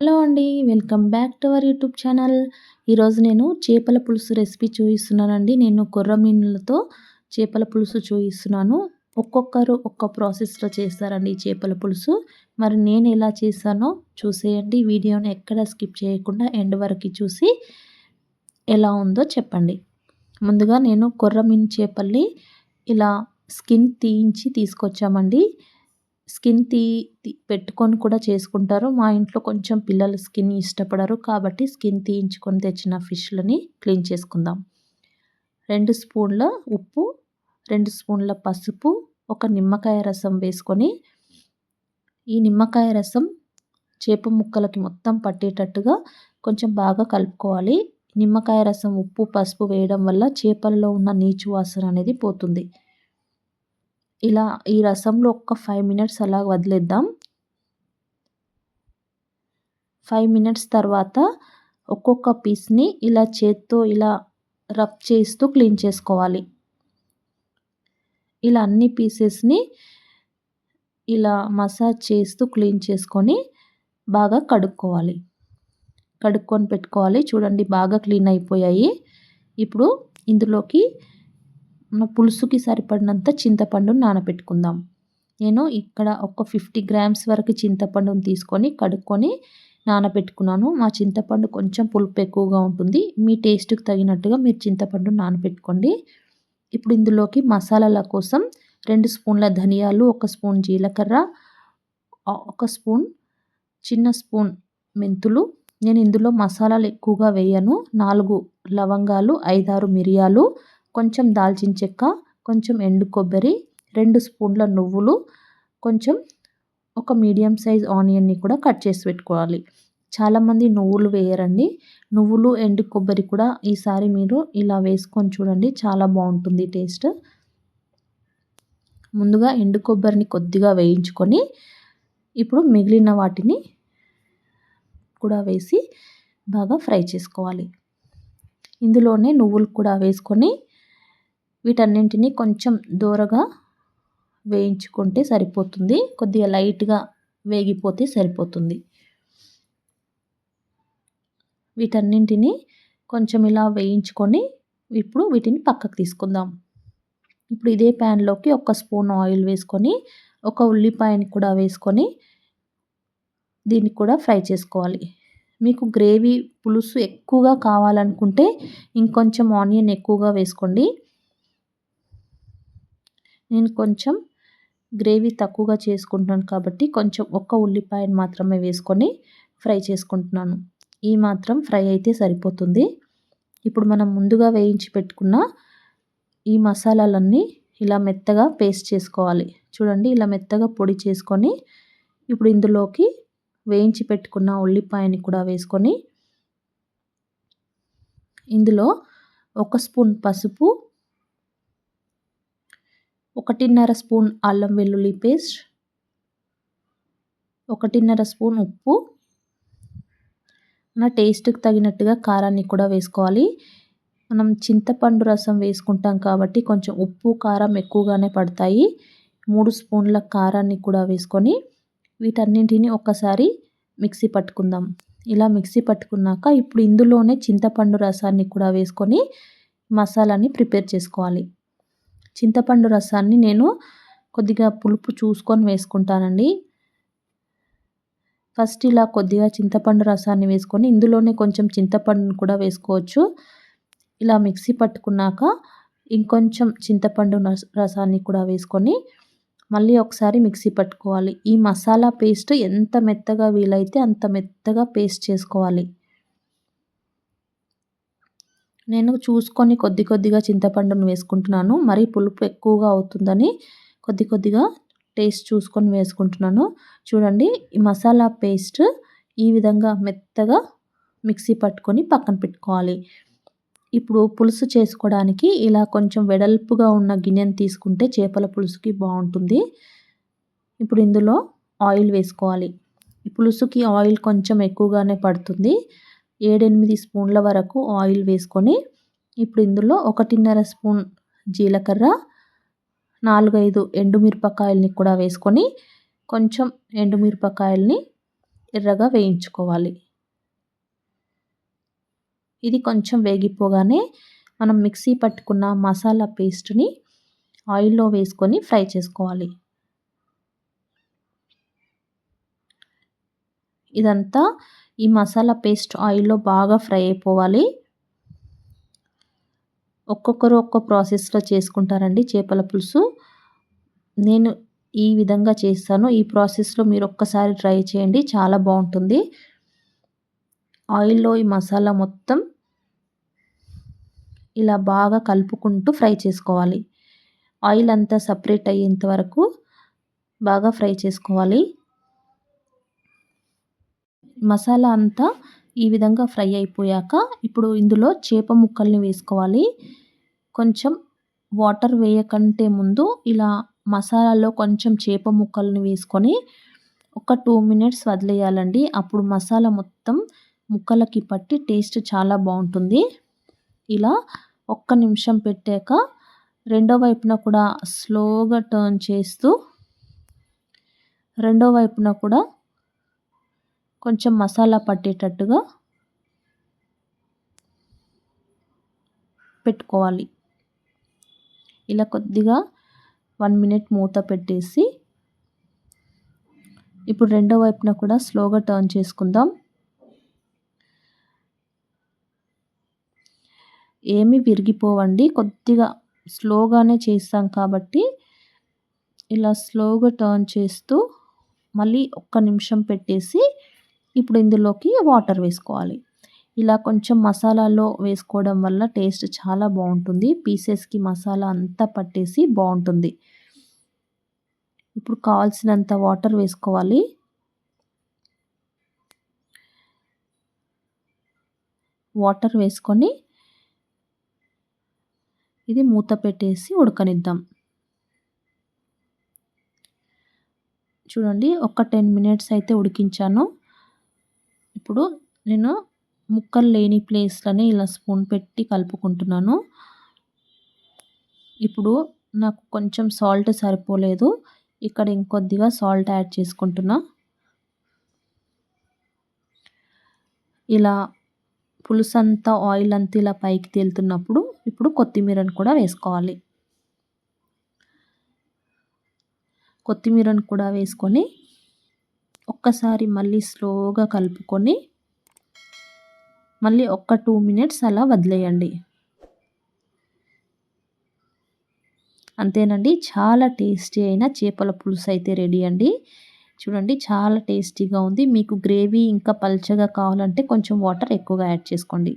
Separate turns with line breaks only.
Hello అండి welcome back to our YouTube channel. ఈరోజు నేను చేపల పులుసు రెసిపీ చూపిస్తున్నానండి నేను కొర్రమీనులతో చేపల పులుసు చూపిస్తున్నాను ఒక్కొక్కరు ఒక్క ప్రాసెస్లో చేస్తారండి ఈ చేపల పులుసు. మరి నేను ఎలా చేశానో చూసేయండి. వీడియోని ఎక్కడ స్కిప్ చేయకుండా ఎండ్ వరకు చూసి ఎలా ఉందో చెప్పండి. ముందుగా నేను కొర్రమీను చేపల్ని ఇలా స్కిన్ తీయించి తీసుకొచ్చామండి. స్కిన్ తీ పెట్టుకొని కూడా చేసుకుంటారు. మా ఇంట్లో కొంచెం పిల్లలు స్కిన్ ఇష్టపడరు కాబట్టి స్కిన్ తీయించుకొని తెచ్చిన ఫిష్లని క్లీన్ చేసుకుందాం. రెండు స్పూన్ల ఉప్పు రెండు స్పూన్ల పసుపు ఒక నిమ్మకాయ రసం వేసుకొని ఈ నిమ్మకాయ రసం చేప ముక్కలకి మొత్తం పట్టేటట్టుగా కొంచెం బాగా కలుపుకోవాలి. నిమ్మకాయ రసం ఉప్పు పసుపు వేయడం వల్ల చేపల్లో ఉన్న నీచు వాసన అనేది పోతుంది. ఇలా ఈ రసంలో ఒక్క ఫైవ్ మినిట్స్ అలా వదిలేద్దాం. ఫైవ్ మినిట్స్ తర్వాత ఒక్కొక్క పీస్ని ఇలా చేత్తో ఇలా రబ్ చేస్తూ క్లీన్ చేసుకోవాలి. ఇలా అన్ని పీసెస్ని ఇలా మసాజ్ చేస్తూ క్లీన్ చేసుకొని బాగా కడుక్కోవాలి. కడుక్కొని పెట్టుకోవాలి. చూడండి బాగా క్లీన్ అయిపోయాయి. ఇప్పుడు ఇందులోకి మన పులుసుకి సరిపడినంత చింతపండును నానబెట్టుకుందాం. నేను ఇక్కడ ఒక ఫిఫ్టీ గ్రామ్స్ వరకు చింతపండును తీసుకొని కడుక్కొని నానబెట్టుకున్నాను. మా చింతపండు కొంచెం పులుపు ఎక్కువగా ఉంటుంది. మీ టేస్ట్కి తగినట్టుగా మీరు చింతపండు నానబెట్టుకోండి. ఇప్పుడు ఇందులోకి మసాలాల కోసం రెండు స్పూన్ల ధనియాలు ఒక స్పూన్ జీలకర్ర ఒక స్పూన్ చిన్న స్పూన్ మెంతులు. నేను ఇందులో మసాలాలు ఎక్కువగా వేయను. నాలుగు లవంగాలు ఐదారు మిరియాలు కొంచెం దాల్చిన చెక్క కొంచెం ఎండు కొబ్బరి రెండు స్పూన్ల నువ్వులు కొంచెం ఒక మీడియం సైజ్ ఆనియన్ని కూడా కట్ చేసి పెట్టుకోవాలి. చాలామంది నువ్వులు వేయరండి. నువ్వులు ఎండు కొబ్బరి కూడా ఈసారి మీరు ఇలా వేసుకొని చూడండి. చాలా బాగుంటుంది టేస్ట్. ముందుగా ఎండు కొబ్బరిని కొద్దిగా వేయించుకొని ఇప్పుడు మిగిలిన వాటిని కూడా వేసి బాగా ఫ్రై చేసుకోవాలి. ఇందులోనే నువ్వులు కూడా వేసుకొని వీటన్నింటినీ కొంచెం దూరగా వేయించుకుంటే సరిపోతుంది. కొద్దిగా లైట్గా వేగిపోతే సరిపోతుంది. వీటన్నింటినీ కొంచెం ఇలా వేయించుకొని ఇప్పుడు వీటిని పక్కకు తీసుకుందాం. ఇప్పుడు ఇదే ప్యాన్లోకి ఒక స్పూన్ ఆయిల్ వేసుకొని ఒక ఉల్లిపాయని కూడా వేసుకొని దీన్ని కూడా ఫ్రై చేసుకోవాలి. మీకు గ్రేవీ పులుసు ఎక్కువగా కావాలనుకుంటే ఇంకొంచెం ఆనియన్ ఎక్కువగా వేసుకోండి. నేను కొంచెం గ్రేవీ తక్కువగా చేసుకుంటున్నాను కాబట్టి కొంచెం ఒక్క ఉల్లిపాయను మాత్రమే వేసుకొని ఫ్రై చేసుకుంటున్నాను. ఈ మాత్రం ఫ్రై అయితే సరిపోతుంది. ఇప్పుడు మనం ముందుగా వేయించి పెట్టుకున్న ఈ మసాలాలన్నీ ఇలా మెత్తగా పేస్ట్ చేసుకోవాలి. చూడండి ఇలా మెత్తగా పొడి చేసుకొని ఇప్పుడు ఇందులోకి వేయించి పెట్టుకున్న ఉల్లిపాయని కూడా వేసుకొని ఇందులో ఒక స్పూన్ పసుపు ఒకటిన్నర స్పూన్ అల్లం వెల్లుల్లి పేస్ట్ ఒకటిన్నర స్పూన్ ఉప్పు. నా టేస్ట్కి తగినట్టుగా కారాన్ని కూడా వేసుకోవాలి. మనం చింతపండు రసం వేసుకుంటాం కాబట్టి కొంచెం ఉప్పు కారం ఎక్కువగానే పడతాయి. మూడు స్పూన్ల కారాన్ని కూడా వేసుకొని వీటన్నింటిని ఒకసారి మిక్సీ పట్టుకుందాం. ఇలా మిక్సీ పట్టుకున్నాక ఇప్పుడు ఇందులోనే చింతపండు రసాన్ని కూడా వేసుకొని మసాలాని ప్రిపేర్ చేసుకోవాలి. చింతపండు రసాన్ని నేను కొద్దిగా పులుపు చూసుకొని వేసుకుంటానండి. ఫస్ట్ ఇలా కొద్దిగా చింతపండు రసాన్ని వేసుకొని ఇందులోనే కొంచెం చింతపండును కూడా వేసుకోవచ్చు. ఇలా మిక్సీ పట్టుకున్నాక ఇంకొంచెం చింతపండు రసాన్ని కూడా వేసుకొని మళ్ళీ ఒకసారి మిక్సీ పట్టుకోవాలి. ఈ మసాలా పేస్ట్ ఎంత మెత్తగా వీలైతే అంత మెత్తగా పేస్ట్ చేసుకోవాలి. నేను చూసుకొని కొద్ది కొద్దిగా చింతపండును వేసుకుంటున్నాను. మరి పులుపు ఎక్కువగా అవుతుందని కొద్ది కొద్దిగా టేస్ట్ చూసుకొని వేసుకుంటున్నాను. చూడండి ఈ మసాలా పేస్ట్ ఈ విధంగా మెత్తగా మిక్సీ పట్టుకొని పక్కన పెట్టుకోవాలి. ఇప్పుడు పులుసు చేసుకోవడానికి ఇలా కొంచెం వెడల్పుగా ఉన్న గిన్నెను తీసుకుంటే చేపల పులుసుకి బాగుంటుంది. ఇప్పుడు ఇందులో ఆయిల్ వేసుకోవాలి. ఈ పులుసుకి ఆయిల్ కొంచెం ఎక్కువగానే పడుతుంది. ఏడెనిమిది స్పూన్ల వరకు ఆయిల్ వేసుకొని ఇప్పుడు ఇందులో ఒకటిన్నర స్పూన్ జీలకర్ర నాలుగైదు ఎండుమిరపకాయలని కూడా వేసుకొని కొంచెం ఎండుమిరపకాయలని ఎర్రగా వేయించుకోవాలి. ఇది కొంచెం వేగిపోగానే మనం మిక్సీ పట్టుకున్న మసాలా పేస్ట్ని ఆయిల్లో వేసుకొని ఫ్రై చేసుకోవాలి. ఇదంతా ఈ మసాలా పేస్ట్ ఆయిల్లో బాగా ఫ్రై అయిపోవాలి. ఒక్కొక్కరు ఒక్కో ప్రాసెస్లో చేసుకుంటారండి చేపల పులుసు. నేను ఈ విధంగా చేస్తాను. ఈ ప్రాసెస్లో మీరు ఒక్కసారి ట్రై చేయండి చాలా బాగుంటుంది. ఆయిల్లో ఈ మసాలా మొత్తం ఇలా బాగా కలుపుకుంటూ ఫ్రై చేసుకోవాలి. ఆయిల్ అంతా సపరేట్ అయ్యేంత వరకు బాగా ఫ్రై చేసుకోవాలి. మసాలా అంతా ఈ విధంగా ఫ్రై అయిపోయాక ఇప్పుడు ఇందులో చేప ముక్కల్ని వేసుకోవాలి. కొంచెం వాటర్ వేయకంటే ముందు ఇలా మసాలాలో కొంచెం చేప ముక్కల్ని వేసుకొని ఒక టూ మినిట్స్ వదిలేయాలండి. అప్పుడు మసాలా మొత్తం ముక్కలకి పట్టి టేస్ట్ చాలా బాగుంటుంది. ఇలా ఒక్క నిమిషం పెట్టాక రెండో వైపున కూడా స్లోగా టర్న్ చేస్తూ రెండో వైపున కూడా కొంచెం మసాలా పట్టేటట్టుగా పెట్టుకోవాలి. ఇలా కొద్దిగా వన్ మినిట్ మూత పెట్టేసి ఇప్పుడు రెండో వైపున కూడా స్లోగా టర్న్ చేసుకుందాం. ఏమి విరిగిపోవండి కొద్దిగా స్లోగానే చేస్తాం కాబట్టి ఇలా స్లోగా టర్న్ చేస్తూ మళ్ళీ ఒక్క నిమిషం పెట్టేసి ఇప్పుడు ఇందులోకి వాటర్ వేసుకోవాలి. ఇలా కొంచెం మసాలాలో వేసుకోవడం వల్ల టేస్ట్ చాలా బాగుంటుంది. పీసెస్కి మసాలా అంతా పట్టేసి బాగుంటుంది. ఇప్పుడు కావాల్సినంత వాటర్ వేసుకోవాలి. వాటర్ వేసుకొని ఇది మూత పెట్టేసి ఉడకనిద్దాం. చూడండి ఒక టెన్ మినిట్స్ అయితే ఉడికించాను. ఇప్పుడు నేను ముక్కలు లేని ప్లేస్లోనే ఇలా స్పూన్ పెట్టి కలుపుకుంటున్నాను. ఇప్పుడు నాకు కొంచెం సాల్ట్ సరిపోలేదు. ఇక్కడ ఇంకొద్దిగా సాల్ట్ యాడ్ చేసుకుంటున్నా. ఇలా పులుసు అంతా ఆయిల్ అంతా ఇలా పైకి తేలుతున్నప్పుడు ఇప్పుడు కొత్తిమీరను కూడా వేసుకోవాలి. కొత్తిమీరను కూడా వేసుకొని ఒక్కసారి మళ్ళీ స్లోగా కలుపుకొని మళ్ళీ ఒక్క టూ మినిట్స్ అలా వదిలేయండి. అంతేనండి చాలా టేస్టీ అయిన చేపల పులుసు అయితే రెడీ అండి. చూడండి చాలా టేస్టీగా ఉంది. మీకు గ్రేవీ ఇంకా పల్చగా కావాలంటే కొంచెం వాటర్ ఎక్కువగా యాడ్ చేసుకోండి.